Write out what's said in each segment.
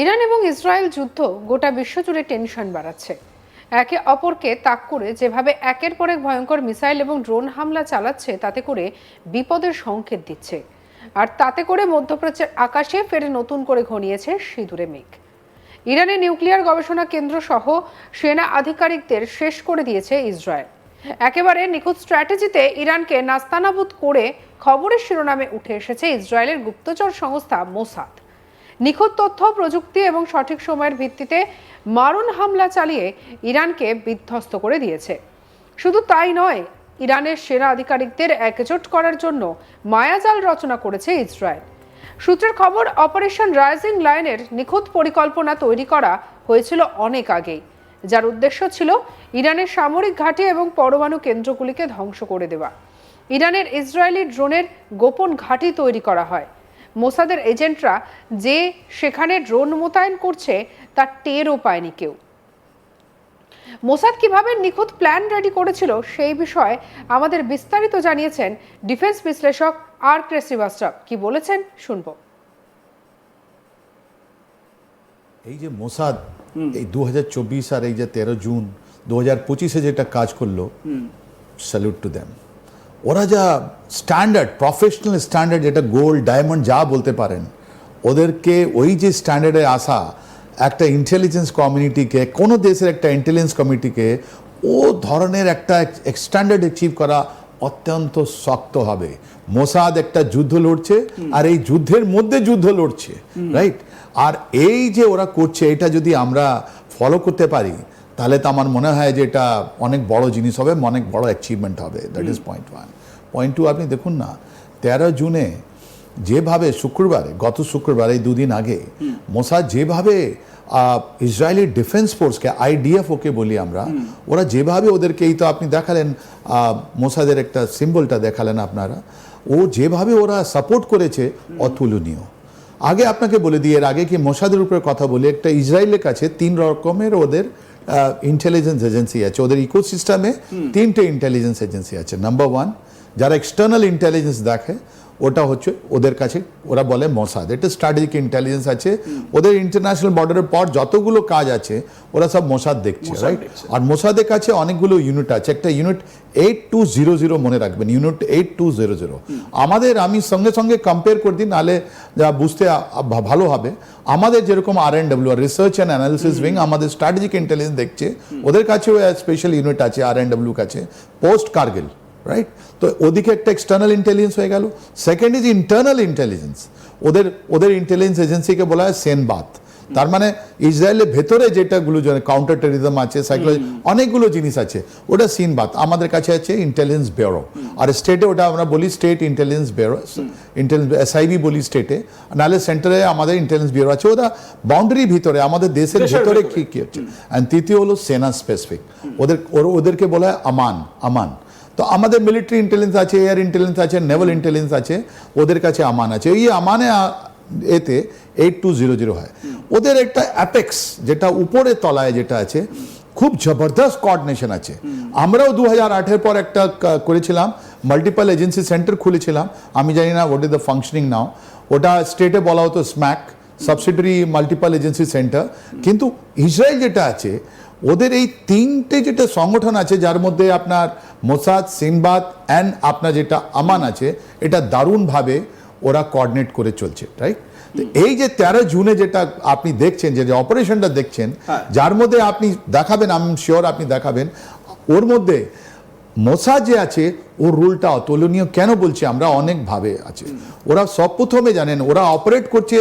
Iran এবং Israel যুদ্ধ গোটা বিশ্বজুড়ে টেনশন বাড়াচ্ছে। একে অপরকে তাক করে যেভাবে একের পর এক ভয়ঙ্কর মিসাইল এবং ড্রোন হামলা চালাচ্ছে, তাতে করে বিপদের সংকেত দিচ্ছে। আর তাতে করে মধ্যপ্রাচ্যের আকাশে ফের নতুন করে ঘনিয়েছে সিঁদুরে মেঘ। ইরানের নিউক্লিয়ার গবেষণা কেন্দ্র সহ সেনা আধিকারিকদের শেষ করে দিয়েছে ইসরায়েল। একেবারে নিখুঁত স্ট্র্যাটেজিতে ইরানকে নাস্তানাবুদ করে খবরের শিরোনামে উঠে এসেছে ইসরায়েলের গুপ্তচর সংস্থা মোসাদ। নিখুঁত তথ্য, প্রযুক্তি এবং সঠিক সময়ের ভিত্তিতে মারণ হামলা চালিয়ে ইরানকে বিধ্বস্ত করে দিয়েছে। শুধু তাই নয়, ইরানের সেনা আধিকারিকদের একজোট করার জন্য মায়াজাল রচনা করেছে ইসরায়েল। সূত্রের খবর, অপারেশন রাইজিং লাইনের নিখুঁত পরিকল্পনা তৈরি করা হয়েছিল অনেক আগেই, যার উদ্দেশ্য ছিল ইরানের সামরিক ঘাঁটি এবং পরমাণু কেন্দ্রগুলিকে ধ্বংস করে দেওয়া। ইরানের ইসরায়েলি ড্রোনের গোপন ঘাঁটি তৈরি করা হয় মোসাদের এজেন্টরা যে সেখানে ড্রোন মোতায়েন করছে তার টেরও পায়নি কেউ। মোসাদ কীভাবে নিখুঁত প্ল্যান রেডি করেছিল সেই বিষয়ে আমাদের বিস্তারিত জানিয়েছেন ডিফেন্স বিশ্লেষক আর কে শ্রীবাস্তব। কি বলেছেন শুনব। এই যে মোসাদ এই দুহাজার চব্বিশ আর এই যে তেরো জুন দু হাজার পঁচিশে যেটা কাজ করল স্যালুট টু দেম ওরা যা স্ট্যান্ডার্ড প্রফেশনাল স্ট্যান্ডার্ড যেটা গোল্ড ডায়মন্ড যা বলতে পারেন ওদেরকে ওই যে স্ট্যান্ডার্ডে আসা একটা ইন্টেলিজেন্স কমিউনিটিকে কোনো দেশের একটা ইন্টেলিজেন্স কমিউনিটিকে ও ধরনের একটা স্ট্যান্ডার্ড অ্যাচিভ করা অত্যন্ত শক্ত হবে। মোসাদ একটা যুদ্ধ লড়ছে আর এই যুদ্ধের মধ্যে যুদ্ধ লড়ছে রাইট আর এই যে ওরা করছে এটা যদি আমরা ফলো করতে পারি তাহলে তো আমার মনে হয় যে এটা অনেক বড় জিনিস হবে অনেক বড় অ্যাচিভমেন্ট হবে। That is point one point two আপনি দেখুন না তেরো জুনে যেভাবে শুক্রবারে গত শুক্রবার এই দুদিন আগে মোসাদ যেভাবে ইসরায়েলি ডিফেন্স ফোর্সকে আইডিএফ ওকে বলি আমরা ওরা যেভাবে ওদেরকে এই তো আপনি দেখালেন মোসাদের একটা সিম্বলটা দেখালেন আপনারা ও যেভাবে ওরা সাপোর্ট করেছে অতুলনীয়। আগে আপনাকে বলে দিই এর আগে কি মোসাদের উপরে কথা বলি একটা ইসরায়েলের কাছে তিন রকমের ওদের ইন্টেলিজেন্স এজেন্সি আছে। ওদের ইকোসিস্টেমে তিনটে ইন্টেলিজেন্স এজেন্সি আছে। নাম্বার ওয়ান যারা এক্সটার্নাল ইন্টেলিজেন্স দেখে ওটা হচ্ছে ওদের কাছে ওরা বলে মোসাদ এটা স্ট্র্যাটেজিক ইন্টেলিজেন্স আছে। ওদের ইন্টারন্যাশনাল বর্ডারের পর যতগুলো কাজ আছে ওরা সব মোসাদ দেখছে রাইট আর মোসাদের কাছে অনেকগুলো ইউনিট আছে। একটা unit eight two zero zero মনে রাখবেন unit eight two zero zero আমাদের আমি সঙ্গে সঙ্গে কম্পেয়ার করে দিই নাহলে যা বুঝতে ভালো হবে। আমাদের যেরকম R N W research and analysis wing আমাদের স্ট্র্যাটেজিক ইন্টেলিজেন্স দেখছে। ওদের কাছেও স্পেশাল ইউনিট আছে আর এন ডাব্লিউ কাছে পোস্ট কার্গিল রাইট তো ওদিকে একটা এক্সটার্নাল ইন্টেলিজেন্স হয়ে গেল। সেকেন্ড ইজ ইন্টারনাল ইন্টেলিজেন্স ওদের ওদের ইন্টেলিজেন্স এজেন্সিকে বলা হয় সেনবাত তার মানে ইসরায়েলের ভেতরে যেটাগুলো কাউন্টার টেরিজম আছে সাইকোলজি অনেকগুলো জিনিস আছে। ওটা সিনবাত আমাদের কাছে আছে ইন্টেলিজেন্স ব্যুরো আর স্টেটে ওটা আমরা বলি state intelligence bureau intelligence SIB বলি স্টেটে নাহলে সেন্টারে আমাদের ইন্টেলিজেন্স ব্যুরো আছে। ওটা বাউন্ডারি ভিতরে আমাদের দেশের ভেতরে। কি কি হচ্ছে অ্যান্ড তৃতীয় হলো সেনা স্পেসিফিক ওদের ওদেরকে বলা হয় আমান আমান তো আমাদের মিলিটারি ইন্টেলিজেন্স আছে এয়ার ইন্টেলিজেন্স আছে নেভাল ইন্টেলিজেন্স আছে, ওদের কাছে আমান আছে। এই আমানে এতে এইট টু জিরো জিরো হয়। ওদের একটা অ্যাপেক্স যেটা উপরে তলায় যেটা আছে, খুব জবরদস্ত কোঅর্ডিনেশন আছে। আমরাও দু হাজার আটের পর একটা করেছিলাম মাল্টিপাল এজেন্সি সেন্টার খুলেছিলাম। আমি জানি না what is the functioning now ওটা স্টেটে বলা হতো SMAC subsidiary multiple agency centre কিন্তু ইসরায়েল যেটা আছে ওদের এই তিনটে যেটা সংগঠন আছে যার মধ্যে আপনার মোসাদ সিনবাদ অ্যান্ড আপনার যেটা আমান আছে এটা দারুণভাবে ওরা কোঅর্ডিনেট করে চলছে রাইট এই যে তেরো জুনে যেটা আপনি দেখছেন যে অপারেশনটা দেখছেন হ্যাঁ। যার মধ্যে আপনি দেখাবেন আমি শিওর আপনি দেখাবেন ওর মধ্যে মোসাদ যে আছে ওর রুলটা অতুলনীয় কেন বলছি আমরা? অনেকভাবে আছে। ওরা সব প্রথমে জানেন ওরা অপারেট করছে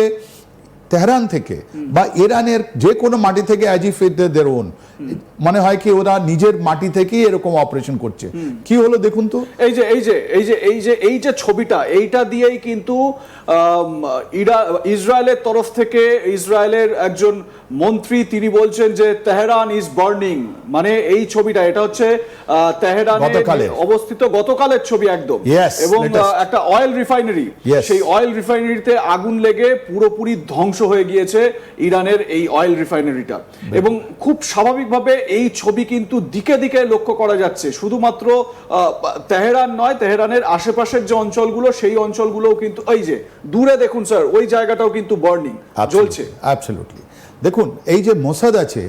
তেহরান থেকে বা ইরানের যে কোনো মাটি থেকে অ্যাজ ইফ দের ওন মনে হয় কি ওরা নিজের মাটি থেকেই এরকম অপারেশন করছে। কি হলো দেখুন তো? এই যে এই যে এই যে এই যে এই যে ছবিটা এইটা দিয়েই কিন্তু ইরা- ইসরায়েলের তরফ থেকে ইসরায়েলের একজন মন্ত্রী তিনি বলছেন যে তেহরান ইজ বার্নিং মানে এই ছবিটা এটা হচ্ছে তেহরানে। অবস্থিত গতকালের ছবি একদম। এবং একটা অয়েল রিফাইনারি সেই অয়েল রিফাইনারিতে আগুন লেগে পুরোপুরি ধ্বংস হয়ে গিয়েছে ইরানের এই অয়েল রিফাইনারিটা এবং খুব স্বাভাবিকভাবে এই ছবি কিন্তু দিকে দিকে লক্ষ্য করা যাচ্ছে। শুধুমাত্র তেহরান নয় তেহরানের আশেপাশের যে অঞ্চলগুলো সেই অঞ্চলগুলোও কিন্তু এই যে দূরে দেখুন স্যার ওই জায়গাটাও কিন্তু বার্নিং জ্বলছে। অ্যাবসলিউটলি দেখুন এই যে মোসাদ আছে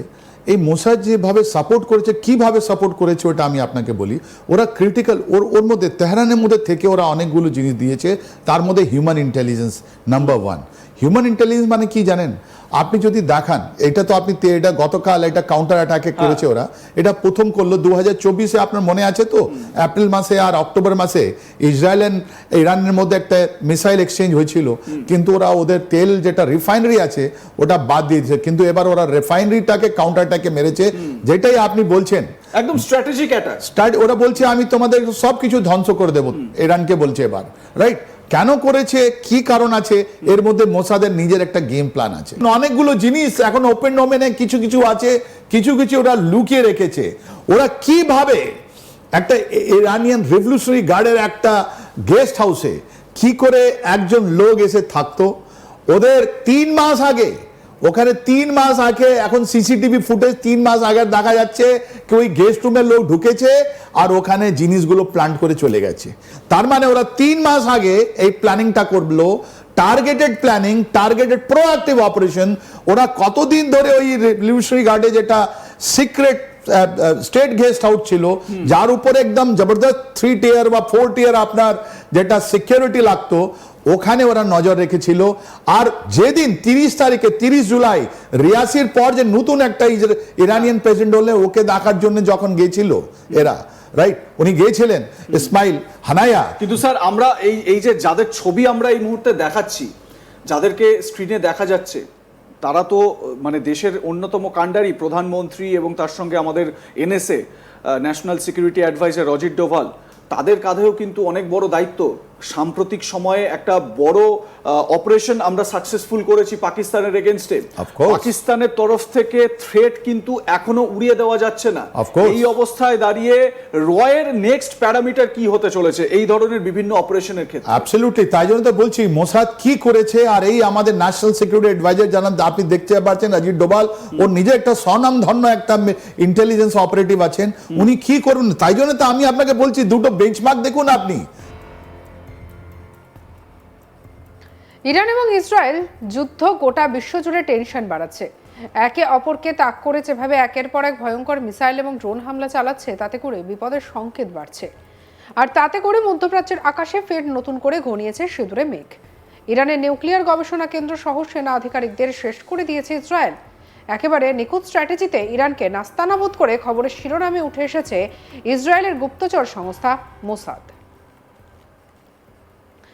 এই মোসাদ যেভাবে সাপোর্ট করেছে, কীভাবে সাপোর্ট করেছে ওটা আমি আপনাকে বলি। ওরা ক্রিটিক্যাল ওর ওর মধ্যে, তেহরানের মধ্যে থেকে ওরা অনেকগুলো জিনিস দিয়েছে। তার মধ্যে human intelligence number one human intelligence মানে কি জানেন? আপনি যদি দেখান এটা তো আপনি এটা গতকাল এটা কাউন্টার অ্যাটাকে করেছে ওরা। এটা প্রথম করল দু হাজার চব্বিশে আপনার মনে আছে তো? এপ্রিল মাসে আর অক্টোবর মাসে ইসরায়েল এন্ড ইরানের মধ্যে একটা মিসাইল এক্সচেঞ্জ হয়েছিল। কিন্তু ওরা ওদের তেল যেটা রিফাইনারি আছে ওটা বাদ দিয়ে দিয়েছে। কিন্তু এবার ওরা রিফাইনারিটাকে কাউন্টার অ্যাটাকে মেরেছে যেটাই আপনি বলছেন। একদম স্ট্র্যাটেজিক অ্যাটাক ওরা বলছে আমি তোমাদের সব কিছু ধ্বংস করে দেবো। ইরানকে বলছে এবার রাইট কেন করেছে, কি কারণ আছে, এর মধ্যে মোসাদের নিজের একটা গেম প্ল্যান আছে। অনেকগুলো জিনিস এখন ওপেন ডোমেনে কিছু কিছু আছে, কিছু কিছু ওরা লুকিয়ে রেখেছে। ওরা কীভাবে একটা ইরানিয়ান রেভলিউশনারি গার্ডের একটা গেস্ট হাউসে কি করে একজন লোক এসে থাকতো? ওদের তিন মাস আগে ওখানে তিন মাস আগে, এখন সিসিটিভি ফুটেজ তিন মাস আগে দেখা যাচ্ছে কি ওই গেস্ট রুমের লোক ঢুকেছে আর ওখানে জিনিসগুলো প্ল্যান করে চলে গেছে। তার মানে ওরা তিন মাস আগে এই প্ল্যানিংটা করল। Targeted planning targeted proactive operation ওরা কতদিন ধরে ওই রেভলিউশনারি গার্ডে যেটা সিক্রেট স্টেট গেস্ট হাউস ছিল, যার উপরে একদম জবরদস্ত থ্রি টিয়ার বা ফোর টিয়ার আপনার যেটা সিকিউরিটি লাগতো ওখানে ওরা নজর রেখেছিল। আর যেদিন তিরিশ তারিখে, তিরিশ জুলাই, রিয়াসির পর যে নতুন একটা ইরানিয়ান প্রেসিডেন্ট হলে ওকে দেখার জন্য যখন গিয়েছিল এরা রাইট উনি গিয়েছিলেন, ইসমাইল হানায়া। কিন্তু স্যার, আমরা এই এই যে যাদের ছবি আমরা এই মুহূর্তে দেখাচ্ছি, যাদেরকে স্ক্রিনে দেখা যাচ্ছে, তারা তো মানে দেশের অন্যতম কাণ্ডারি প্রধানমন্ত্রী এবং তার সঙ্গে আমাদের NSA national security advisor Ajit Doval, তাদের কাঁধেও কিন্তু অনেক বড় দায়িত্ব। সাম্প্রতিক সময়ে একটা বড় অপারেশন আমরা সাকসেসফুল করেছি পাকিস্তানের এগেনস্টে পাকিস্তানের তরফ থেকে থ্রেট কিন্তু এখনও উড়িয়ে দেওয়া যাচ্ছে না। এই অবস্থায় দাঁড়িয়ে রয়ের নেক্সট প্যারামিটার কি হতে চলেছে? এই ধরনের বিভিন্ন অপারেশনের ক্ষেত্রে। অ্যাবসলিউটলি তাই জন্য তো বলছি মোসাদ কি করেছে আর এই আমাদের ন্যাশনাল সিকিউরিটি অ্যাডভাইজার জানান আপনি দেখতে পাচ্ছেন অজিত ডোভাল ওর নিজে একটা স্বনামধন্য একটা ইন্টেলিজেন্স অপারেটিভ আছেন উনি কি করুন? তাই জন্য তো আমি আপনাকে বলছি দুটো বেঞ্চমার্ক দেখুন আপনি। ইরান এবং ইসরায়েল যুদ্ধ গোটা বিশ্বজুড়ে টেনশন বাড়াচ্ছে। একে অপরকে তাক করে যেভাবে একের পর এক ভয়ঙ্কর মিসাইল এবং ড্রোন হামলা চালাচ্ছে, তাতে করে বিপদের সংকেত বাড়ছে। আর তাতে করে মধ্যপ্রাচ্যের আকাশে ফের নতুন করে ঘনিয়েছে সিঁদুরে মেঘ। ইরানের নিউক্লিয়ার গবেষণা কেন্দ্র সহ সেনা আধিকারিকদের শেষ করে দিয়েছে ইসরায়েল। একেবারে নিখুঁত স্ট্র্যাটেজিতে ইরানকে নাস্তানাবোধ করে খবরের শিরোনামে উঠে এসেছে ইসরায়েলের গুপ্তচর সংস্থা মোসাদ।